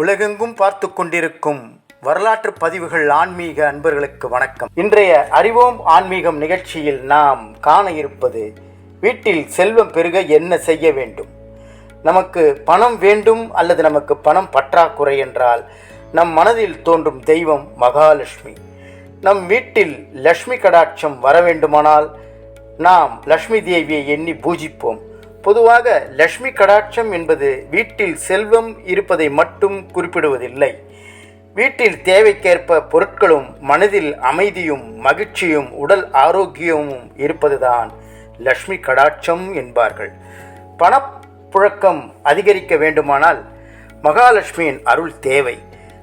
உலகெங்கும் பார்த்து கொண்டிருக்கும் வரலாற்று பதிவுகள் ஆன்மீக அன்பர்களுக்கு வணக்கம். இன்றைய அறிவோம் ஆன்மீகம் நிகழ்ச்சியில் நாம் காண இருப்பது வீட்டில் செல்வம் பெருக என்ன செய்ய வேண்டும்? நமக்கு பணம் வேண்டும் அல்லது நமக்கு பணம் பற்றாக்குறை என்றால் நம் மனதில் தோன்றும் தெய்வம் மகாலட்சுமி. நம் வீட்டில் லக்ஷ்மி கடாட்சம் வர வேண்டுமானால் நாம் லக்ஷ்மி தேவியை எண்ணி பூஜிப்போம். பொதுவாக லக்ஷ்மி கடாட்சம் என்பது வீட்டில் செல்வம் இருப்பதை மட்டும் குறிப்பிடுவதில்லை. வீட்டில் தேவைக்கேற்ப பொருட்களும் மனதில் அமைதியும் மகிழ்ச்சியும் உடல் ஆரோக்கியமும் இருப்பதுதான் லக்ஷ்மி கடாட்சம் என்பார்கள். பணப்புழக்கம் அதிகரிக்க வேண்டுமானால் மகாலட்சுமியின் அருள் தேவை.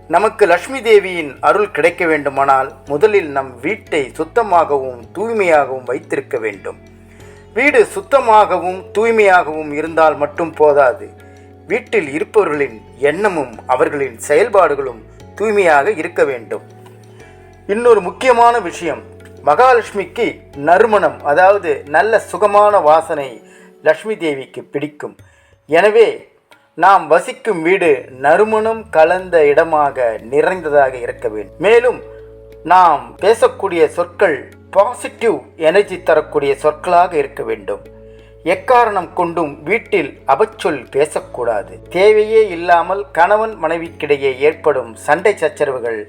நமக்கு லக்ஷ்மி தேவியின் அருள் கிடைக்க வேண்டுமானால் முதலில் நம் வீட்டை சுத்தமாகவும் தூய்மையாகவும் வைத்திருக்க வேண்டும். வீடு சுத்தமாகவும் தூய்மையாகவும் இருந்தால் மட்டும் போதாது. வீட்டில் இருப்பவர்களின் எண்ணமும் அவர்களின் செயல்பாடுகளும் தூய்மையாக இருக்க வேண்டும். இன்னொரு முக்கியமான விஷயம் மகாலட்சுமிக்கு நறுமணம் அதாவது நல்ல சுகமான வாசனை லக்ஷ்மி தேவிக்கு பிடிக்கும். எனவே நாம் வசிக்கும் வீடு நறுமணம் கலந்த இடமாக நிறைந்ததாக இருக்க வேண்டும். மேலும் நாம் பேசக்கூடிய சொற்கள் பாசிட்டிவ் எனர்ஜி தரக்கூடிய சொற்களாக இருக்க வேண்டும். எக்காரணம் கொண்டும் வீட்டில் அபச்சொல் பேசக்கூடாது. தேவையே இல்லாமல் கணவன் மனைவிக்கிடையே ஏற்படும் சண்டை சச்சரவுகள்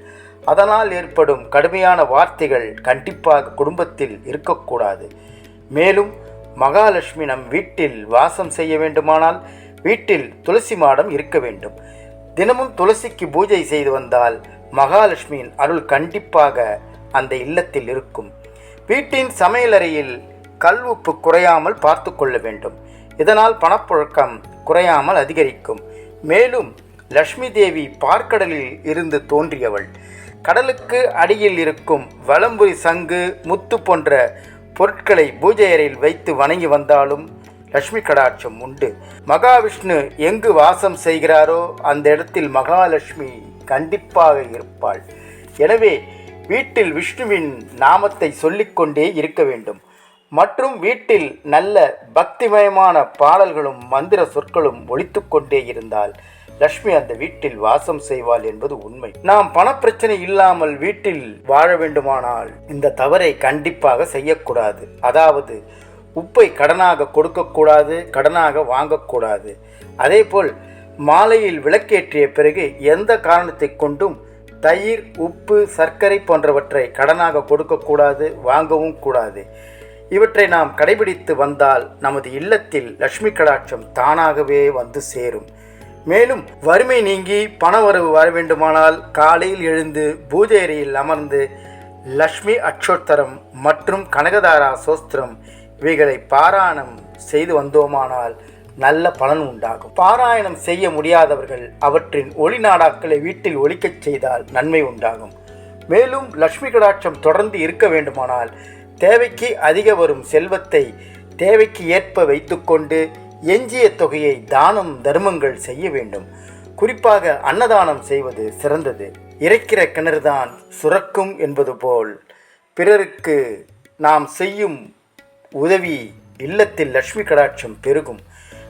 அதனால் ஏற்படும் கடுமையான வார்த்தைகள் கண்டிப்பாக குடும்பத்தில் இருக்கக்கூடாது. மேலும் மகாலட்சுமி நம் வீட்டில் வாசம் செய்ய வேண்டுமானால் வீட்டில் துளசி மாடம் இருக்க வேண்டும். தினமும் துளசிக்கு பூஜை செய்து வந்தால் மகாலட்சுமியின் அருள் கண்டிப்பாக அந்த இல்லத்தில் இருக்கும். வீட்டின் சமையலறையில் கல் உப்பு குறையாமல் பார்த்து கொள்ள வேண்டும். இதனால் பணப்புழக்கம் குறையாமல் அதிகரிக்கும். மேலும் லக்ஷ்மி தேவி பார்க்கடலில் இருந்து தோன்றியவள். கடலுக்கு அடியில் இருக்கும் வலம்புரி சங்கு முத்து போன்ற பொருட்களை பூஜை அறையில் வைத்து வணங்கி வந்தாலும் லட்சுமி கடாட்சம் உண்டு. மகாவிஷ்ணு எங்கு வாசம் செய்கிறாரோ அந்த இடத்தில் மகாலட்சுமி கண்டிப்பாக இருப்பாள். எனவே வீட்டில் விஷ்ணுவின் நாமத்தை சொல்லிக்கொண்டே இருக்க வேண்டும். மற்றும் வீட்டில் நல்ல பக்திமயமான பாடல்களும் மந்திர சொற்களும் ஒழித்துக்கொண்டே இருந்தால் லக்ஷ்மி அந்த வீட்டில் வாசம் செய்வாள் என்பது உண்மை. நாம் பணப்பிரச்சனை இல்லாமல் வீட்டில் வாழ வேண்டுமானால் இந்த தவறை கண்டிப்பாக செய்யக்கூடாது. அதாவது உப்பை கடனாக கொடுக்கக்கூடாது கடனாக வாங்கக்கூடாது அதேபோல் மாலையில் விளக்கேற்றிய பிறகு எந்த காரணத்தை கொண்டும் தயிர் உப்பு சர்க்கரை போன்றவற்றை கடனாக கொடுக்கக்கூடாது வாங்கவும் கூடாது. இவற்றை நாம் கடைபிடித்து வந்தால் நமது இல்லத்தில் லட்சுமி கடாட்சம் தானாகவே வந்து சேரும். மேலும் வறுமை நீங்கி பணவரவு வர வேண்டுமானால் காலையில் எழுந்து பூஜை அறையில் அமர்ந்து லக்ஷ்மி அக்ஷோத்தரம் மற்றும் கனகதாரா சோஸ்திரம் இவைகளை பாராயணம் செய்து வந்தோமானால் நல்ல பலன் உண்டாகும். பாராயணம் செய்ய முடியாதவர்கள் அவற்றின் ஒளி நாடாக்களை வீட்டில் ஒலிக்கச் செய்தால் நன்மை உண்டாகும். மேலும் லக்ஷ்மி கடாட்சம் தொடர்ந்து இருக்க வேண்டுமானால் தேவைக்கு அதிக வரும் செல்வத்தை தேவைக்கு ஏற்ப வைத்துக்கொண்டு எஞ்சிய தொகையை தானம் தர்மங்கள் செய்ய வேண்டும். குறிப்பாக அன்னதானம் செய்வது சிறந்தது. இறைக்கிற கிணறுதான் சுரக்கும் என்பது போல். பிறருக்கு நாம் செய்யும் உதவி இல்லத்தில் லட்சுமி கடாட்சம் பெருகும்.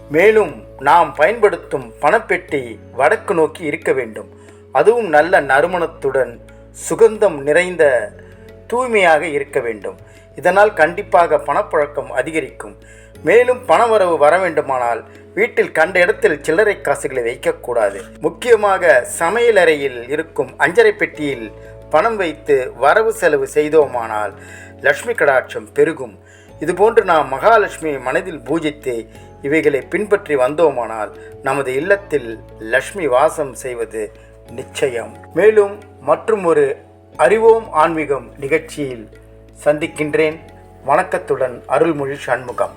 மேலும் நாம் பயன்படுத்தும் பணப்பெட்டி வடக்கு நோக்கி இருக்க வேண்டும். அதுவும் நல்ல நறுமணத்துடன் சுகந்தம் நிறைந்த தூய்மையாக இருக்க வேண்டும். இதனால் கண்டிப்பாக பணப்பழக்கம் அதிகரிக்கும். மேலும் பணவரவு வர வேண்டுமானால் வீட்டில் கண்ட இடத்தில் சில்லறை காசுகளை வைக்கக்கூடாது. முக்கியமாக சமையலறையில் இருக்கும் அஞ்சரை பெட்டியில் பணம் வைத்து வரவு செலவு செய்தோமானால் லக்ஷ்மி கடாட்சம் பெருகும். இதுபோன்று நாம் மகாலட்சுமியை மனதில் பூஜித்து இவைகளை பின்பற்றி வந்தோமானால் நமது இல்லத்தில் லக்ஷ்மி வாசம் செய்வது நிச்சயம். மேலும் மற்றும் ஒரு அறிவோம் ஆன்மீகம் நிகழ்ச்சியில் சந்திக்கின்றேன். வணக்கத்துடன் அருள்மொழி சண்முகம்.